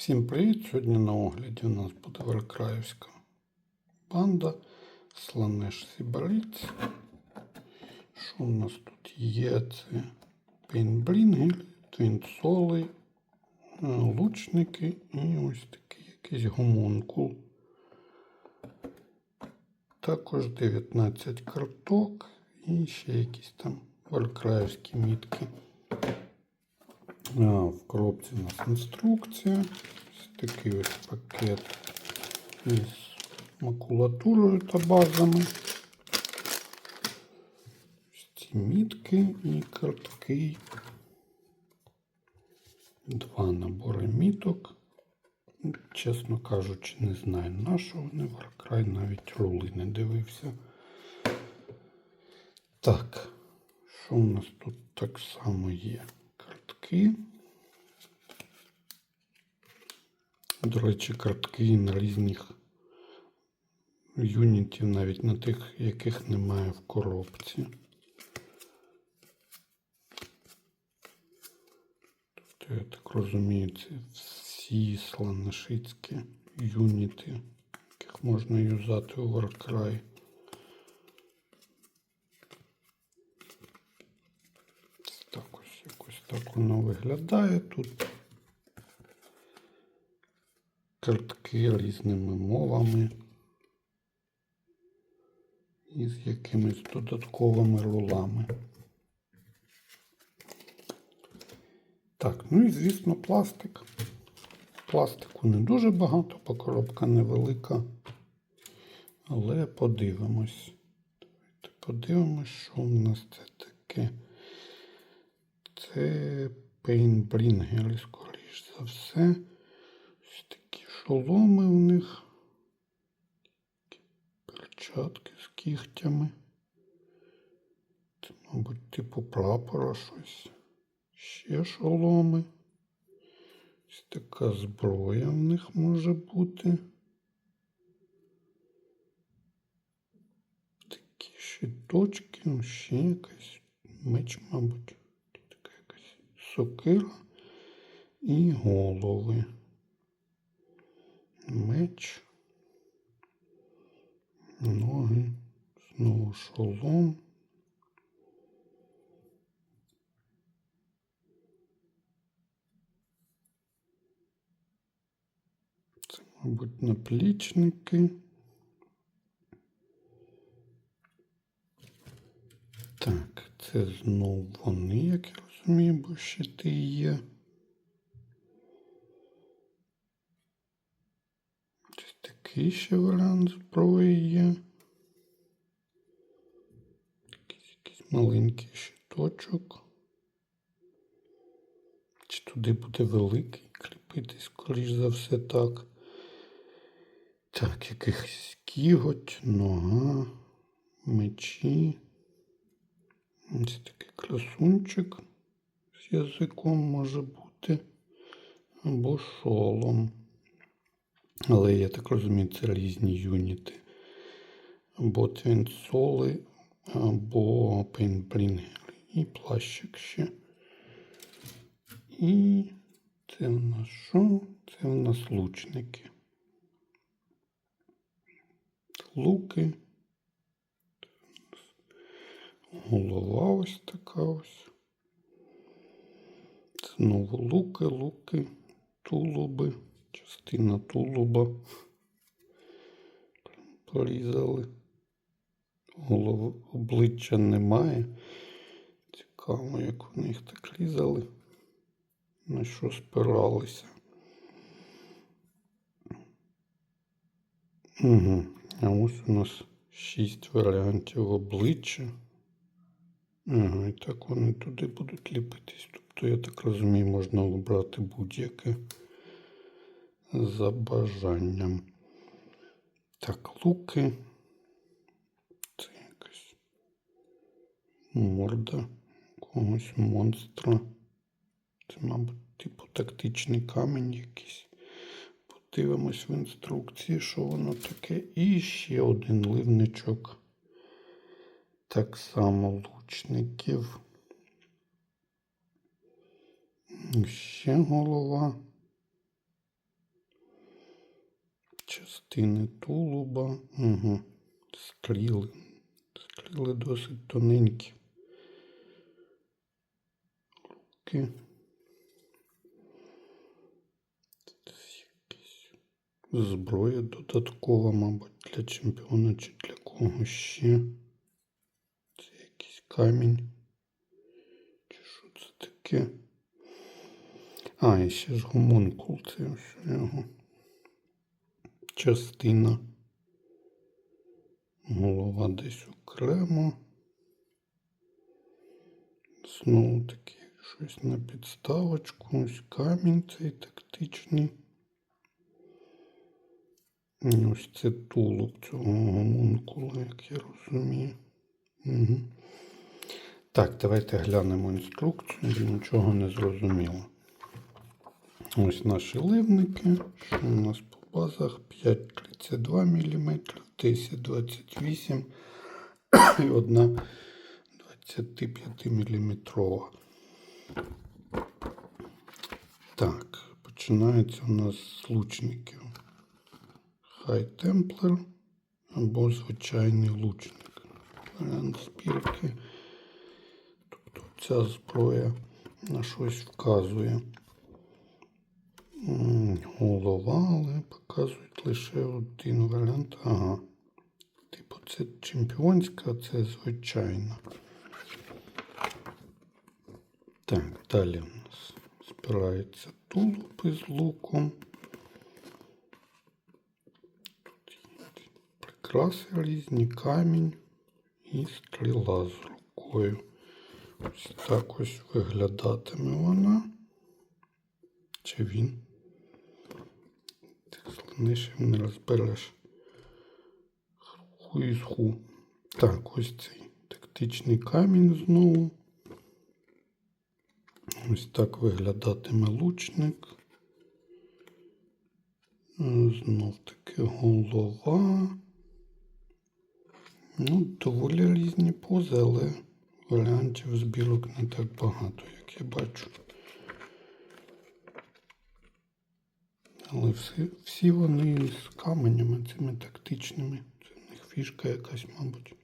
Всім привіт! Сьогодні на огляді у нас буде Варкраївська банда Сланеш Сібаліц. Що у нас тут є? Це пейнтблінгель, твінсоли, е, лучники і ось такий якийсь гомункул. Також 19 карток і ще якісь там варкраївські мітки. В коробці у нас інструкція. Ось такий ось пакет із макулатурою та базами. Ось ці мітки і картки. Два набори міток. Чесно кажучи, не знаю на що Warcry навіть рули не дивився. Так, що у нас тут так само є? Картки. До речі, картки на різних юнітів, навіть на тих, яких немає в коробці. Тобто, я так розумію, це всі сланешицькі юніти, яких можна юзати у Warcry. Так ось якось так воно виглядає тут. Картки різними мовами і з якимись додатковими рулами. Так, ну і звісно, пластик. Пластику не дуже багато, бо коробка невелика. Але подивимось. Давайте подивимось, що в нас це таке. Це пейнтблінгери, скоріш за все. Шоломи у них. Перчатки з кігтями. Це, мабуть, типу прапора щось. Ще шоломи. Ось така зброя в них може бути. Такі щиточки, ну, ще якась меч, мабуть. Така якась сокира і голови. Меч. Ноги. Знову шолом. Це, мабуть, наплічники. Так, це знову вони, як я розумію, бо щити є. Ось такий ще варіант зброї є. Якийсь, якийсь маленький щиточок. Чи туди буде великий кріпитись, скоріш за все так. Так, якихось кіготь, нога, мечі. Ось такий красунчик з язиком може бути. Або шолом. Але я так розумію, це різні юніти. Або твінсоли, або пейнтблінгери. І плащик ще. І це в нас що? Це в нас лучники. Луки. Голова ось така ось. Знову луки, луки, тулуби, частина тулуба. Порізали. Голови обличчя немає. Цікаво, як вони їх так різали. На що спиралися. Угу. А ось у нас шість варіантів обличчя. Ага, і так вони туди будуть ліпитись. Тобто, я так розумію, можна обрати будь-яке за бажанням. Так, луки. Це якась морда якогось монстра. Це, мабуть, типу тактичний камінь якийсь. Подивимось в інструкції, що воно таке. І ще один ливничок. Так само лучників. Ще голова. Частини тулуба. Угу. Стріли. Стріли досить тоненькі. Руки. Зброя додаткова, мабуть, для чемпіона чи для кого ще. Це якийсь камінь. Чи що це таке? А, і ще ж гомункул, це ось його частина. Голова десь окремо. Знову таки щось на підставочку. Ось камінь цей тактичний. І Ось це тулуб цього гомункула, як я розумію. Угу. Так, давайте глянемо інструкцію, бо нічого не зрозуміло. Ось наші ливники. Що у нас по базах? 5,32 мм, 1028 і одна 25 мм. Так, починається у нас з лучників. Хай темплер або звичайний лучник. Варіант збірки. Тобто ця зброя на щось вказує. Голова, але показують лише один варіант. Ага. Типу, це чемпіонська, а це звичайна. Так, далі у нас збирається тулуб із луком. Тут є прикраси різні, камінь і стріла з рукою. Ось так ось виглядатиме вона. Чи він? Слонишів не розбереш. Ху із ху. Так, ось цей тактичний камінь знову. Ось так виглядатиме лучник. Знов таки голова. Ну, доволі різні пози, але варіантів збірок не так багато, як я бачу. Але всі, всі вони з каменями цими тактичними. Це в них фішка якась, мабуть.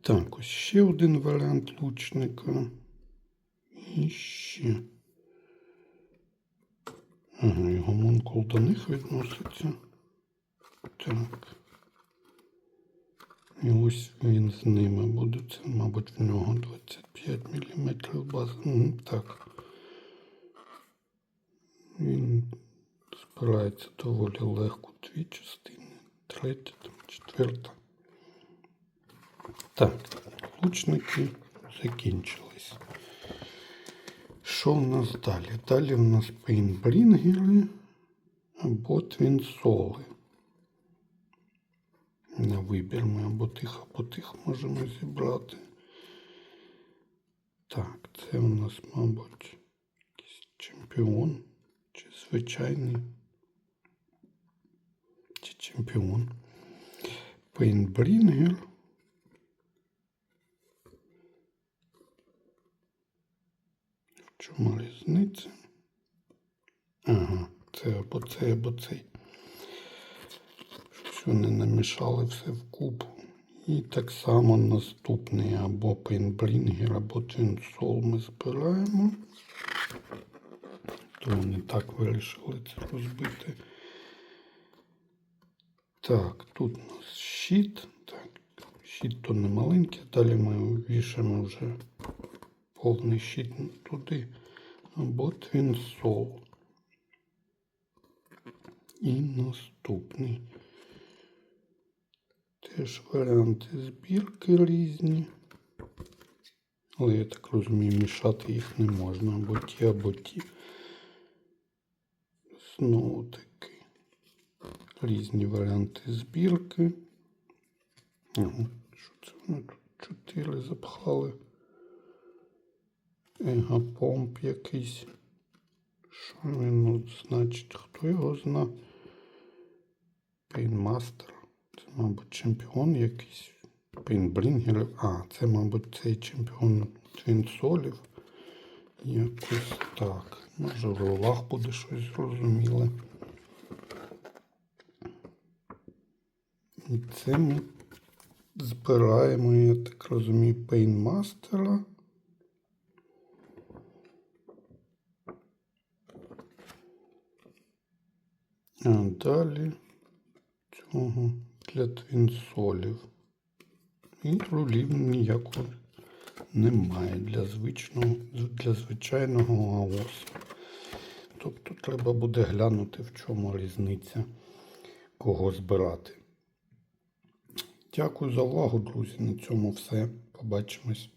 Так, ось ще один варіант лучника. І ще. Ага, і гомункул до них відноситься. Так. І ось він з ними буде. Це, мабуть, в нього 25 мм база. Так. Він збирається доволі легко дві частини. Третя, там, четверта. Так, лучники закінчились. Що в нас далі? Далі в нас пейнбрінгери або твінсоли. На вибір ми або тих, або тих можемо зібрати. Так, це у нас, мабуть, якийсь чемпіон звичайний. Чи чемпіон. Пейнбрінгер. В чому різниця? Ага, це або цей, або цей. Щось вони намішали все вкупу. І так само наступний або пейнбрінгер, або твінсол ми збираємо. То вони так вирішили це розбити. Так, тут у нас щит. Так, щит то не маленький, далі ми вішаємо вже повний щит туди. Або твінсол. І наступний. Теж варіанти збірки різні. Але я так розумію, мішати їх не можна. Або ті, або ті. Знову таки різні варіанти збірки. Ага, що це вони тут чотири запхали? Егапомп якийсь. Що він от значить? Хто його зна? Пейнмастер. Це, мабуть, чемпіон якийсь. Пейнбрінгер. А, це, мабуть, цей чемпіон твінсолів. Якось так. Може в ролах буде щось зрозуміле. І це ми збираємо, я так розумію, пейнмастера. А далі цього для твінсолів. І рулів ніякого немає для звичного, для звичайного АОС. Тобто треба буде глянути, в чому різниця, кого збирати. Дякую за увагу, друзі. На цьому все. Побачимось.